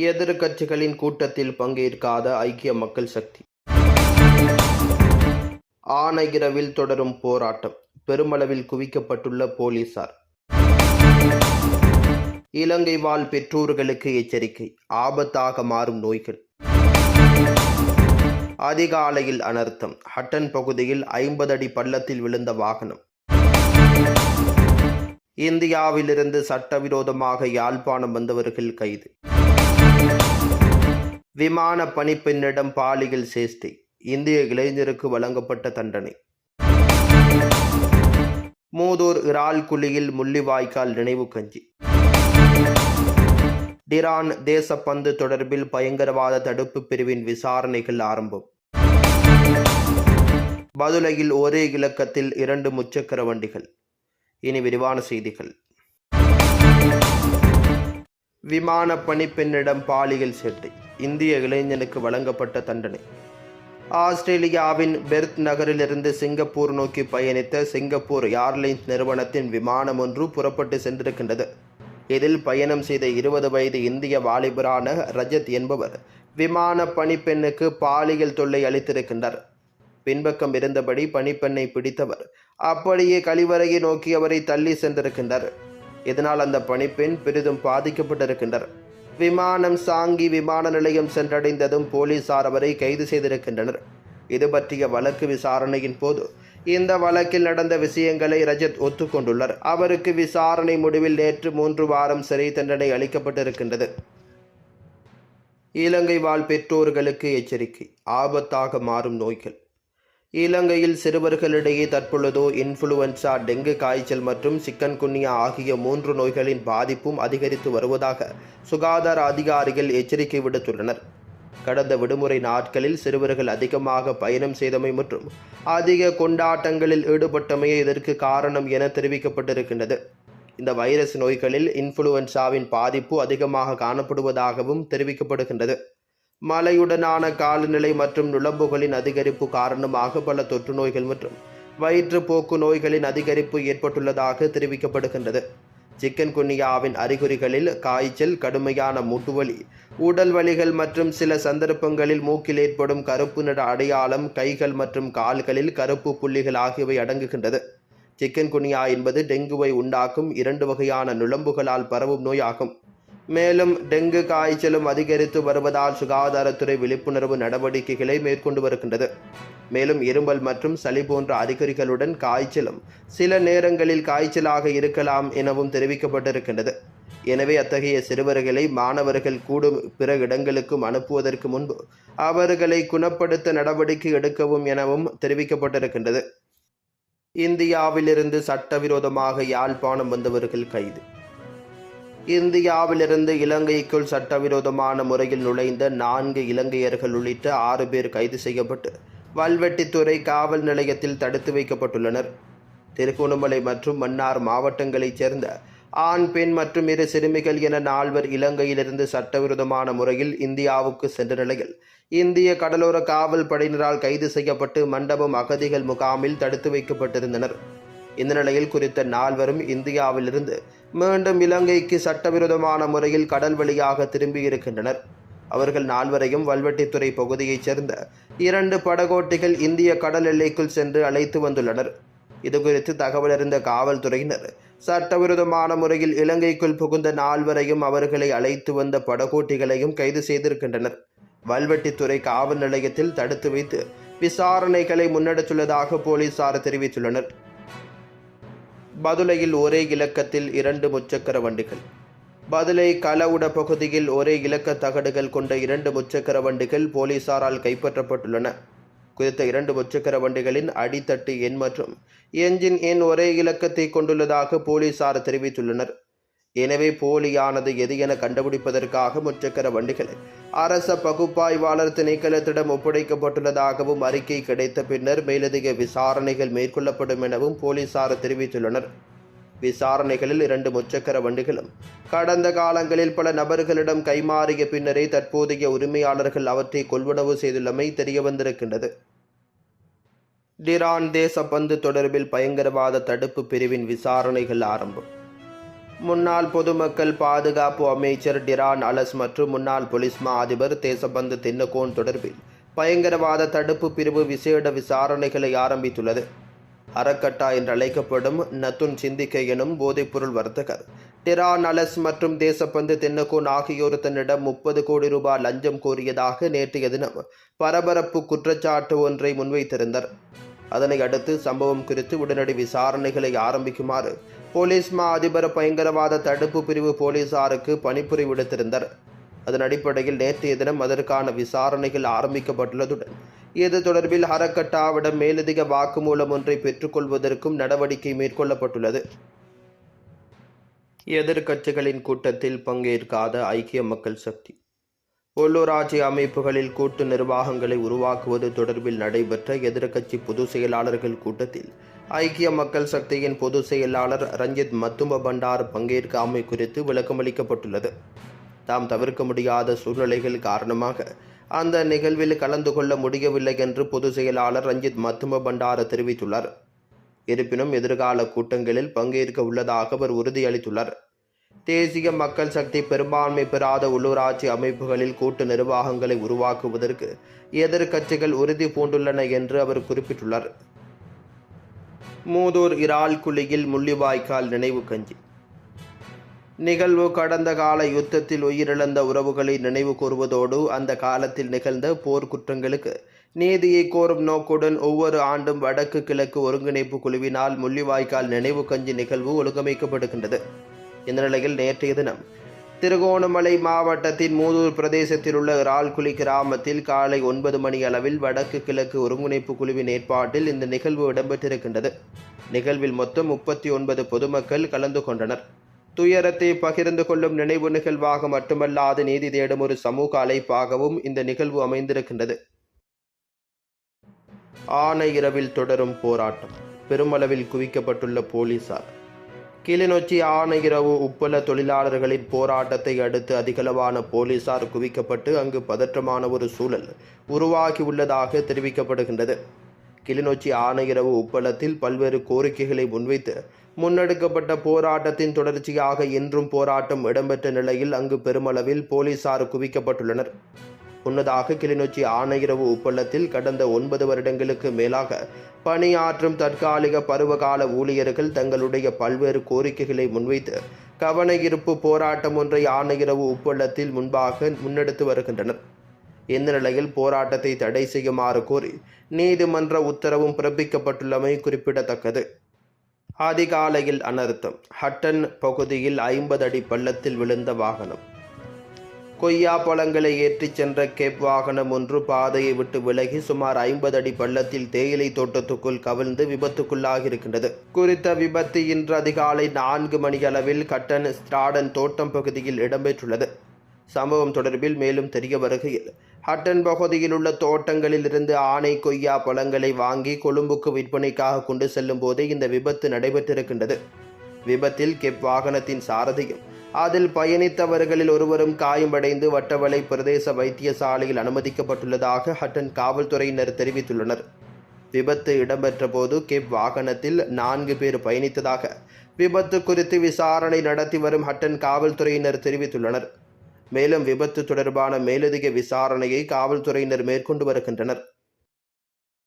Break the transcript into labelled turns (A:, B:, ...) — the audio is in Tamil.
A: எதிர்கட்சிகளின் கூட்டத்தில் பங்கேற்காத ஐக்கிய மக்கள் சக்தி. ஆனையிரவில் தொடரும் போராட்டம். பெருமளவில் குவிக்கப்பட்டுள்ள போலீசார். இலங்கை வாழ் பெற்றோர்களுக்கு எச்சரிக்கை. ஆபத்தாக மாறும் நோய்கள். அதிகாலையில் அனர்த்தம். ஹட்டன் பகுதியில் ஐம்பது அடி பள்ளத்தில் விழுந்த வாகனம். இந்தியாவிலிருந்து சட்டவிரோதமாக யாழ்ப்பாணம் வந்தவர்கள் கைது. விமான பணிப்பெண்ணிடம் பாலியல் சேஷ்டை. இந்திய இளைஞருக்கு வழங்கப்பட்ட தண்டனை. மூதூர் இறால் குழியில் முள்ளிவாய்க்கால் நினைவு கஞ்சி. டிரான் தேசப்பந்து தொடர்பில் பயங்கரவாத தடுப்பு பிரிவின் விசாரணைகள் ஆரம்பம். பதுளையில் ஒரே இலக்கத்தில் இரண்டு முச்சக்கர வண்டிகள். இனி விரிவான செய்திகள். விமான பணிப்பெண்ணிடம் பாலியல் சேட்டை இந்திய இளைஞனுக்கு வழங்கப்பட்ட தண்டனை. ஆஸ்திரேலியாவின் பெர்த் நகரிலிருந்து சிங்கப்பூர் நோக்கி பயணித்த சிங்கப்பூர் ஏர்லைன்ஸ் நிறுவனத்தின் விமானம் ஒன்று புறப்பட்டு சென்றிருக்கின்றது. இதில் பயணம் செய்த இருபது வயது இந்திய வாலிபரான ரஜத் என்பவர் விமான பணிப்பெண்ணுக்கு பாலியல் தொல்லை அளித்திருக்கின்றார். பின்பக்கம் இருந்தபடி பணிப்பெண்ணை பிடித்தவர் அப்படியே கழிவறையை நோக்கி அவரை தள்ளி சென்றிருக்கின்றார். இதனால் அந்த பணிப்பெண் பெரிதும் பாதிக்கப்பட்டிருக்கின்றனர். விமானம் சாங்கி விமான நிலையம் சென்றடைந்ததும் போலீசார் அவரை கைது செய்திருக்கின்றனர். இது பற்றிய வழக்கு விசாரணையின் போது இந்த வழக்கில் நடந்த விஷயங்களை ரஜத் ஒத்துக்கொண்டுள்ளார். அவருக்கு விசாரணை முடிவில் நேற்று மூன்று வாரம் சிறை தண்டனை அளிக்கப்பட்டிருக்கின்றது. இலங்கை வாழ் பெற்றோர்களுக்கு எச்சரிக்கை ஆபத்தாக மாறும் நோய்கள். இலங்கையில் சிறுவர்களிடையே தற்பொழுதோ இன்ஃப்ளூவன்சா டெங்கு காய்ச்சல் மற்றும் சிக்கன் குன்னியா ஆகிய மூன்று நோய்களின் பாதிப்பும் அதிகரித்து வருவதாக சுகாதார அதிகாரிகள் எச்சரிக்கை விடுத்துள்ளனர். கடந்த விடுமுறை நாட்களில் சிறுவர்கள் அதிகமாக பயணம் செய்தமை மற்றும் அதிக கொண்டாட்டங்களில் ஈடுபட்டமையே இதற்கு காரணம் என தெரிவிக்கப்பட்டிருக்கின்றது. இந்த வைரஸ் நோய்களில் இன்ஃப்ளூவன்சாவின் பாதிப்பு அதிகமாக காணப்படுவதாகவும் தெரிவிக்கப்படுகின்றது. மழையுடனான காலநிலை மற்றும் நுழம்புகளின் அதிகரிப்பு காரணமாக பல தொற்று நோய்கள் மற்றும் வயிற்றுப்போக்கு நோய்களின் அதிகரிப்பு ஏற்பட்டுள்ளதாக தெரிவிக்கப்படுகின்றது. சிக்கன் குன்னியாவின் அறிகுறிகளில் காய்ச்சல் கடுமையான முட்டுவலி உடல் வலிகள் மற்றும் சில சந்தர்ப்பங்களில் மூக்கில் ஏற்படும் கருப்பு நிற அடையாளம் கைகள் மற்றும் கால்களில் கருப்பு புள்ளிகள் ஆகியவை அடங்குகின்றது. சிக்கன் குனியா என்பது டெங்குவை உண்டாக்கும் இரண்டு வகையான நுழம்புகளால் பரவும் நோயாகும். மேலும் டெங்கு காய்ச்சலும் அதிகரித்து வருவதால் சுகாதாரத்துறை விழிப்புணர்வு நடவடிக்கைகளை மேற்கொண்டு வருகின்றது. மேலும் இருமல் மற்றும் சளி போன்ற அறிகுறிகளுடன் காய்ச்சலும் சில நேரங்களில் காய்ச்சலாக இருக்கலாம் எனவும் தெரிவிக்கப்பட்டிருக்கின்றது. எனவே அத்தகைய சிறுவர்களை மாணவர்கள் கூடும் பிற இடங்களுக்கும் அனுப்புவதற்கு முன்பு அவர்களை குணப்படுத்த நடவடிக்கை எடுக்கவும் எனவும் தெரிவிக்கப்பட்டிருக்கின்றது. இந்தியாவிலிருந்து சட்டவிரோதமாக யாழ்ப்பாணம் வந்தவர்கள் கைது. இந்தியாவிலிருந்து இலங்கைக்குள் சட்டவிரோதமான முறையில் நுழைந்த நான்கு இலங்கையர்கள் உள்ளிட்ட ஆறு பேர் கைது செய்யப்பட்டு வல்வெட்டித்துறை காவல் நிலையத்தில் தடுத்து வைக்கப்பட்டுள்ளனர். திருகோணமலை மற்றும் மன்னார் மாவட்டங்களைச் சேர்ந்த ஆண் பெண் மற்றும் இரு சிறுமிகள் என நால்வர் இலங்கையிலிருந்து சட்டவிரோதமான முறையில் இந்தியாவுக்கு சென்ற நிலையில் இந்திய கடலோர காவல் படையினரால் கைது செய்யப்பட்டு மண்டபம் அகதிகள் முகாமில் தடுத்து வைக்கப்பட்டிருந்தனர். இந்த நிலையில் குறித்த நால்வரும் இந்தியாவிலிருந்து மீண்டும் இலங்கைக்கு சட்டவிரோதமான முறையில் கடல் வழியாக திரும்பியிருக்கின்றனர். அவர்கள் நால்வரையும் வல்வெட்டித்துறை பகுதியைச் சேர்ந்த இரண்டு படகோட்டிகள் இந்திய கடல் எல்லைக்குள் சென்று அழைத்து வந்துள்ளனர். இதுகுறித்து தகவல் அறிந்த காவல்துறையினர் சட்டவிரோதமான முறையில் இலங்கைக்குள் புகுந்த நால்வரையும் அவர்களை அழைத்து வந்த படகோட்டிகளையும் கைது செய்திருக்கின்றனர். வல்வெட்டித்துறை காவல் நிலையத்தில் தடுத்து வைத்து விசாரணைகளை முன்னெடுத்துள்ளதாக போலீசார் தெரிவித்துள்ளனர். பதுளையில் ஒரே இலக்கத்தில் இரண்டு முச்சக்கர வண்டிகள். பதுளை களவுட பகுதியில் ஒரே இலக்க தகடுகள் கொண்ட இரண்டு முச்சக்கர வண்டிகள் போலீசாரால் கைப்பற்றப்பட்டுள்ளன. குறித்த இரண்டு முச்சக்கர வண்டிகளின் அடித்தட்டு எண் மற்றும் என்ஜின் எண் ஒரே இலக்கத்தை கொண்டுள்ளதாக போலீசார் தெரிவித்துள்ளனர். எனவே போலியானது எது என கண்டுபிடிப்பதற்காக முச்சக்கர வண்டிகள். அரச பகுப்பாய்வாளர் திணைக்களத்திடம் ஒப்படைக்கப்பட்டுள்ளதாகவும் அறிக்கை கிடைத்த பின்னர் மேலதிக விசாரணைகள் மேற்கொள்ளப்படும் எனவும் போலீசார் தெரிவித்துள்ளனர். விசாரணைகளில் இரண்டு முச்சக்கர வண்டிகளும் கடந்த காலங்களில் பல நபர்களிடம் கைமாறிய பின்னரே தற்போதைய உரிமையாளர்கள் அவற்றை கொள்வனவு செய்துள்ளமை தெரியவந்திருக்கின்றது. டிரான் தேசப்பந்து தொடர்பில் பயங்கரவாத தடுப்பு பிரிவின் விசாரணைகள் ஆரம்பம். முன்னாள் பொதுமக்கள் பாதுகாப்பு அமைச்சர் டிரான் அலஸ் மற்றும் முன்னாள் போலீஸ் மா அதிபர் தேசபந்து தின்னகோன் தொடர்பில் பயங்கரவாத தடுப்பு பிரிவு விசேட விசாரணைகளை ஆரம்பித்துள்ளது. அறக்கட்டா என்று அழைக்கப்படும் நத்துன் சிந்திக்க எனும் போதைப்பொருள் வர்த்தகர் டிரான் அலஸ் மற்றும் தேசப்பந்து தென்னகோன் ஆகியோர் தன்னிடம் முப்பது கோடி ரூபாய் லஞ்சம் கோரியதாக நேற்றைய தினம் பரபரப்பு குற்றச்சாட்டு ஒன்றை முன்வைத்திருந்தார் அதனை அடுத்து சம்பவம் குறித்து உடனடி விசாரணைகளை ஆரம்பிக்குமாறு போலீஸ் மா அதிபர் பயங்கரவாத தடுப்பு பிரிவு போலீசாருக்கு பணிபுரி விடுத்திருந்தார். அதன் அடிப்படையில் நேற்றைய தினம் அதற்கான விசாரணைகள் ஆரம்பிக்கப்பட்டுள்ளதுடன் இது தொடர்பில் ஹரக்கட்டாவிடம் மேலதிக வாக்குமூலம் ஒன்றை பெற்றுக்கொள்வதற்கும் நடவடிக்கை மேற்கொள்ளப்பட்டுள்ளது. எதிர்க்கட்சிகளின் கூட்டத்தில் பங்கேற்காத ஐக்கிய மக்கள் சக்தி உள்ளூராட்சி அமைப்புகளில் கூட்டு நிர்வாகங்களை உருவாக்குவது தொடர்பில் நடைபெற்ற எதிர்க்கட்சி பொதுச் செயலாளர்கள் கூட்டத்தில் ஐக்கிய மக்கள் சக்தியின் பொதுச் செயலாளர் ரஞ்சித் மத்தும பண்டார் பங்கேற்காமை குறித்து விளக்கமளிக்கப்பட்டுள்ளது தாம் தவிர்க்க முடியாத சூழ்நிலைகள் காரணமாக அந்த நிகழ்வில் கலந்து கொள்ள முடியவில்லை என்று பொதுச் செயலாளர் ரஞ்சித் மத்தும பண்டார தெரிவித்துள்ளார். இருப்பினும் எதிர்கால கூட்டங்களில் பங்கேற்க உள்ளதாக அவர் உறுதியளித்துள்ளார். தேசிய மக்கள் சக்தி பெரும்பான்மை பெறாத உள்ளூராட்சி அமைப்புகளில் கூட்டு நிர்வாகங்களை உருவாக்குவதற்கு எதிர்க்கட்சிகள் உறுதி பூண்டுள்ளன என்று அவர் குறிப்பிட்டுள்ளார். மூதூர் இறால் குழியில் முள்ளிவாய்க்கால் நினைவு கஞ்சி. நிகழ்வு கடந்த கால யுத்தத்தில் உயிரிழந்த உறவுகளை நினைவு கூறுவதோடு அந்த காலத்தில் நிகழ்ந்த போர்க்குற்றங்களுக்கு நீதியை கோரும் நோக்குடன் ஒவ்வொரு ஆண்டும் வடக்கு கிழக்கு ஒருங்கிணைப்பு குழுவினால் முள்ளிவாய்க்கால் நினைவு கஞ்சி நிகழ்வு ஒழுங்கமைக்கப்படுகின்றது. இந்த நிலையில் நேற்றைய தினம் திருகோணமலை மாவட்டத்தின் மூதூர் பிரதேசத்தில் உள்ள இறால்குழி கிராமத்தில் காலை ஒன்பது மணி அளவில் வடக்கு கிழக்கு ஒருங்கிணைப்பு குழுவின் ஏற்பாட்டில் இந்த நிகழ்வு இடம்பெற்றிருக்கின்றது. நிகழ்வில் மொத்தம் முப்பத்தி ஒன்பது பொதுமக்கள் கலந்து கொண்டனர். துயரத்தை பகிர்ந்து கொள்ளும் நினைவு நிகழ்வாக மட்டுமல்லாது நீதி தேடும் ஒரு சமூக அழைப்பாகவும் இந்த நிகழ்வு அமைந்திருக்கின்றது. ஆனை இரவில் தொடரும் போராட்டம். பெருமளவில் குவிக்கப்பட்டுள்ள போலீசார். கிளிநொச்சி ஆணையிரவு உப்பள தொழிலாளர்களின் போராட்டத்தை அடுத்து அதிகளவான போலீசார் குவிக்கப்பட்டு அங்கு பதற்றமான ஒரு சூழல் உருவாகியுள்ளதாக தெரிவிக்கப்படுகின்றது. கிளிநொச்சி ஆணையிரவு உப்பளத்தில் பல்வேறு கோரிக்கைகளை முன்வைத்து முன்னெடுக்கப்பட்ட போராட்டத்தின் தொடர்ச்சியாக இன்றும் போராட்டம் இடம்பெற்ற நிலையில் அங்கு பெருமளவில் போலீசார் குவிக்கப்பட்டுள்ளனர். முன்னதாக கிளிநொச்சி ஆணையரவு உப்பள்ளத்தில் கடந்த ஒன்பது வருடங்களுக்கு மேலாக பணியாற்றும் தற்காலிக பருவகால ஊழியர்கள் தங்களுடைய பல்வேறு கோரிக்கைகளை முன்வைத்து கவனயிருப்பு போராட்டம் ஒன்றை ஆணையிரவு உப்பள்ளத்தில் முன்பாக முன்னெடுத்து வருகின்றனர். இந்த நிலையில் போராட்டத்தை தடை செய்யுமாறு கோரி நீதிமன்ற உத்தரவும் பிறப்பிக்கப்பட்டுள்ளமை குறிப்பிடத்தக்கது. அதிகாலையில் அனர்த்தம். ஹட்டன் பகுதியில் ஐம்பது அடி பள்ளத்தில் விழுந்த வாகனம். கொய்யா பழங்களை ஏற்றிச் சென்ற கேப் வாகனம் ஒன்று பாதையை விட்டு விலகி சுமார் ஐம்பது அடி பள்ளத்தில் தேயிலை தோட்டத்துக்குள் கவிழ்ந்து விபத்துக்குள்ளாகியிருக்கின்றது. குறித்த விபத்து இன்று அதிகாலை நான்கு மணி அளவில் கட்டன் ஸ்ட்ராடன் தோட்டம் பகுதியில் இடம்பெற்றுள்ளது. சம்பவம் தொடர்பில் மேலும் தெரிய வருகையில் ஹட்டன் பகுதியில் உள்ள தோட்டங்களில் இருந்து ஆனை கொய்யா பழங்களை வாங்கி கொழும்புக்கு விற்பனைக்காக கொண்டு செல்லும் போதே இந்த விபத்து நடைபெற்றிருக்கின்றது. விபத்தில் கெப் வாகனத்தின் சாரதியும் அதில் பயணித்தவர்களில் ஒருவரும் காயமடைந்து வட்டவளை பிரதேச வைத்தியசாலையில் அனுமதிக்கப்பட்டுள்ளதாக ஹட்டன் காவல்துறையினர் தெரிவித்துள்ளனர். விபத்து இடம்பெற்ற போது கெப் வாகனத்தில் நான்கு பேர் பயணித்ததாக விபத்து குறித்து விசாரணை நடத்தி வரும் ஹட்டன் காவல்துறையினர் தெரிவித்துள்ளனர். மேலும் விபத்து தொடர்பான மேலதிக விசாரணையை காவல்துறையினர் மேற்கொண்டு வருகின்றனர்.